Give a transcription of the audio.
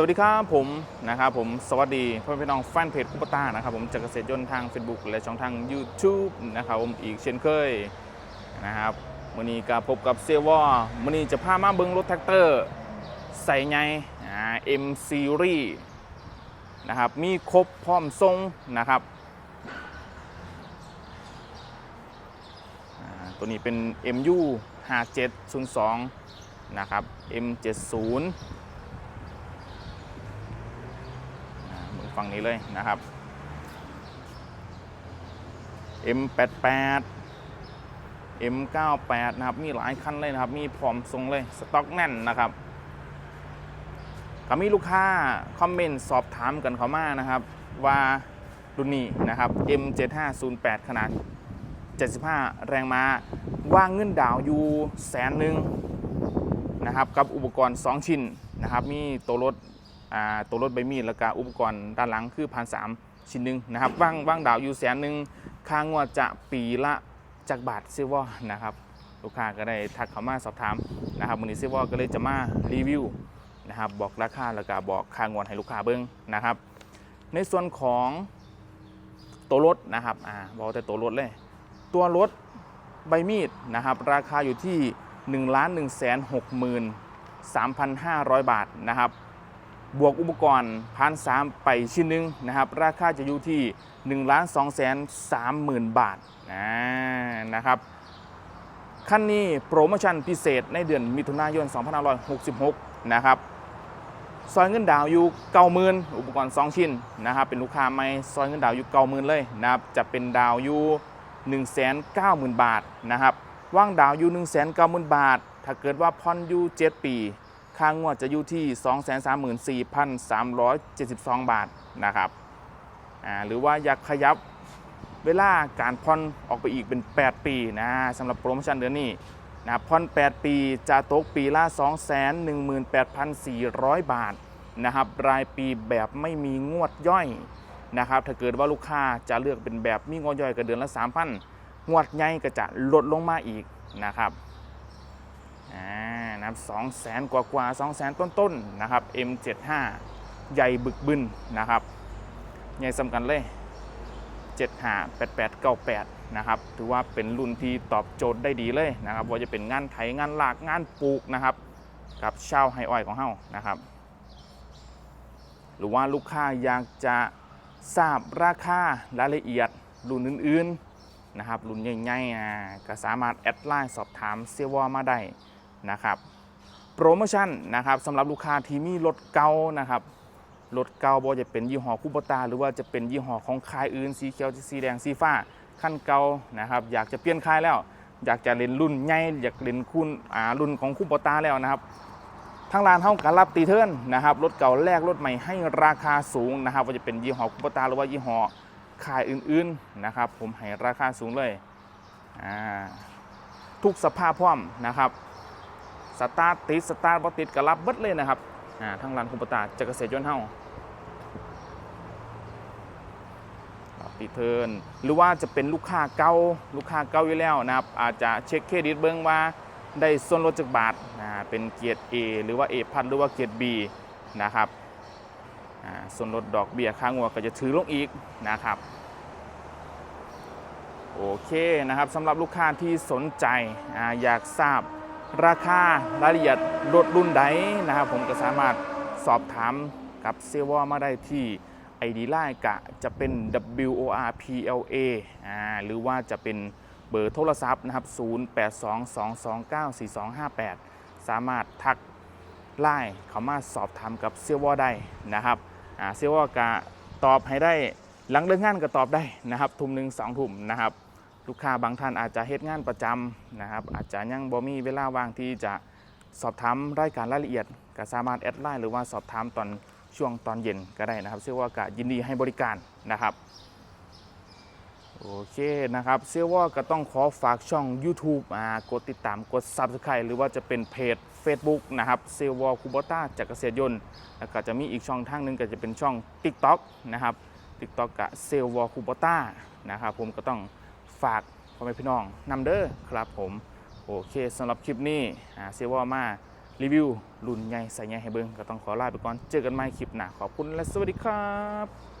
สวัสดีครับผมนะครับผมสวัสดีพ่อพี่น้องแฟนเพจคุปต้านะครับผมจากเกษตรยนต์ทาง Facebook และช่องทาง YouTube นะครับผมอีกเช่นเคยนะครับวันนี้ก็พบกับเซวอวันนี้จะพามาเบิ้งรถแท็กเตอร์ใส่ไงอ่า M Series นะครับมีครบพร้อมทรงนะครับตัวนี้เป็น MU 5702 นะครับ M70 อ่าเหมือน ฝั่งนี้เลยนะครับ M88 M98 นะครับ มีหลายคันเลยนะครับ มีพร้อมทรงเลย สต็อกแน่นนะครับก็มีลูกค้า คอมเมนต์ สอบถามกันเขามานะครับ ว่ารุ่นนี้นะครับ M7508 ขนาด 75 แรงม้า ว่างเงินดาวอยู่แสนหนึ่งนะครับ กับอุปกรณ์ 2 ชิ้นนะครับ มีตัวรถ ตัวรถใบมีดแล้วก็อุปกรณ์ด้านหลังคือพันสามชิ้นหนึ่งนะครับว่างว่างดาวอยู่แสนหนึ่งค่างวดจะปีละจากบาทซิวอนะครับลูกค้าก็ได้ทักเข้ามาสอบถามนะครับวันนี้ซิวอก็เลยจะมารีวิวนะครับบอกราคาแล้วก็บอกค่างวดให้ลูกค้าเบิ้งนะครับ ในส่วนของตัวรถนะครับอ่าบอกแต่ตัวรถเลย ตัวรถใบมีดนะครับ ราคาอยู่ที่1นึ่งล้านหนึ่งแสนหกหมื่นสามพันห้าร้อยบาทนะครับ บวกอุปกรณ์พันสามไปชิ้นหนึ่งนะครับ ราคาจะอยู่ที่1นึ่งล้านสองแสนสามหมื่นบาทนะนะครับคันนี้โปรโมชั่นพิเศษในเดือนมิถุนายน 2566 นะครับซอยเงินดาวอยู่เก้าหมื่นอุปกรณ์ 2 ชิ้นนะครับ เป็นลูกค้าไม่ซอยเงินดาวอยู่เก้าหมื่นเลยนะครับ จะเป็นดาวอยู่1นึ่งแสนเก้าหมื่นบาทนะครับ ว่างดาวอยู่1นึ่งแสนเก้าหมื่นบาท ถ้าเกิดว่าผ่อนอยู่7ปี ค่างวดจะอยู่ที่ 234,372 บาทนะครับหรือว่าอยากขยับเวลาการผ่อนออกไปอีกเป็น 8 ปีนะสำหรับโปรโมชั่นเดือนนี้นะผ่อน 8 ปีจะตกปีละ 218,400 บาทนะครับรายปีแบบไม่มีงวดย่อยนะครับถ้าเกิดว่าลูกค้าจะเลือกเป็นแบบมีงวดย่อยก็เดือนละ 3,000 งวดใหญ่ก็จะลดลงมาอีกนะครับอ่า นะครับสองแสนกว่ากว่าสองแสนต้นๆนะครับ M75 ใหญ่บึกบึนนะครับ ใหญ่สำคัญเลย75 88 98นะครับ ถือว่าเป็นรุ่นที่ตอบโจทย์ได้ดีเลยนะครับ ว่าจะเป็นงานไถงานหลากงานปลูกนะครับ กับชาวไฮอ้อยของเฮานะครับ หรือว่าลูกค้าอยากจะทราบราคารายละเอียดรุ่นอื่นๆนะครับ รุ่นใหญ่ๆก็สามารถแอดไลน์สอบถามเซวอมาได้นะครับ โปรโมชั่นนะครับสำหรับลูกค้าที่มีรถเก่านะครับรถเก่าบ่จะเป็นยี่ห้อคูโบตาหรือว่าจะเป็นยี่ห้อของค่ายอื่นสีเขียวสีแดงสีฟ้าขั้นเก่านะครับ อยากจะเปลี่ยนค่ายแล้ว อยากจะเล่นรุ่นใหญ่อยากเล่นคุณอ่ารุ่นของคูโบตาแล้วนะครับทางร้านเฮาการรับตีเทิร์นนะครับรถเก่าแลกรถใหม่ให้ราคาสูงนะครับว่าจะเป็นยี่ห้อคูโบตาหรือว่ายี่ห้อค่ายอื่นๆนะครับ ผมให้ราคาสูงเลยอ่าทุกสภาพพร้อมนะครับ สตาร์ทติดสตาร์ทบ่ติดก็รับเบิดเลยนะครับอ่าทางร้านคุปตาจะเกษตรยนต์เฮาติดเทินหรือว่าจะเป็นลูกค้าเก่าลูกค้าเก่าอยู่แล้วนะครับ อาจจะเช็คเครดิตเบิ่งว่าได้ส่วนลดจากบาทอ่าเป็นเกียรด A หรือว่า A พันหรือว่าเกียรด B นะครับส่วนลดดอกเบี้ยค่างวดก็จะถือลงอีกนะครับโอเคนะครับสำหรับลูกค้าที่สนใจออยากทราบ ราคารายละเอียดรถรุ่นใดนะครับ ผมก็สามารถสอบถามกับเซวอมาได้ที่ ID ไลน์กะจะเป็น WORPLA อ่าหรือว่าจะเป็นเบอร์โทรศัพท์นะครับ 0822294258 สามารถทักไลน์เขามาสอบถามกับเซวอได้นะครับอ่าเซวอกะตอบให้ได้หลังเลิกงานก็ตอบได้นะครับ ทุ่มหนึ่งสองทุ่มนะครับ ลูกค้าบางท่านอาจจะเฮ็ดงานประจำนะครับ อาจจะยังบ่มีเวลาว่างที่จะสอบถามรายการรายละเอียด ก็สามารถแอดไลน์หรือว่าสอบถามตอนช่วงตอนเย็นก็ได้นะครับเชื่อว่ากะยินดีให้บริการนะครับโอเคนะครับเชื่อว่าก็ต้องขอฝากช่อง YouTube อ่ากดติดตามกด Subscribe หรือว่าจะเป็นเพจ Facebook นะครับเซลวอคูบอต้าจากเกษตรยนต์แล้วก็จะมีอีกช่องทางหนึ่งก็จะเป็นช่อง TikTok นะครับ TikTok กับเซลวอคูบอต้านะครับผมก็ต้อง ฝากพ่อแม่พี่น้องนำเด้อครับผมโอเคสำหรับคลิปนี้อ่าเซวอมารีวิวรุ่นใหญ่ใส่ใหญ่ให้เบิ้งก็ต้องขอลาไปก่อนเจอกันใหม่คลิปหน้าขอบคุณและสวัสดีครับ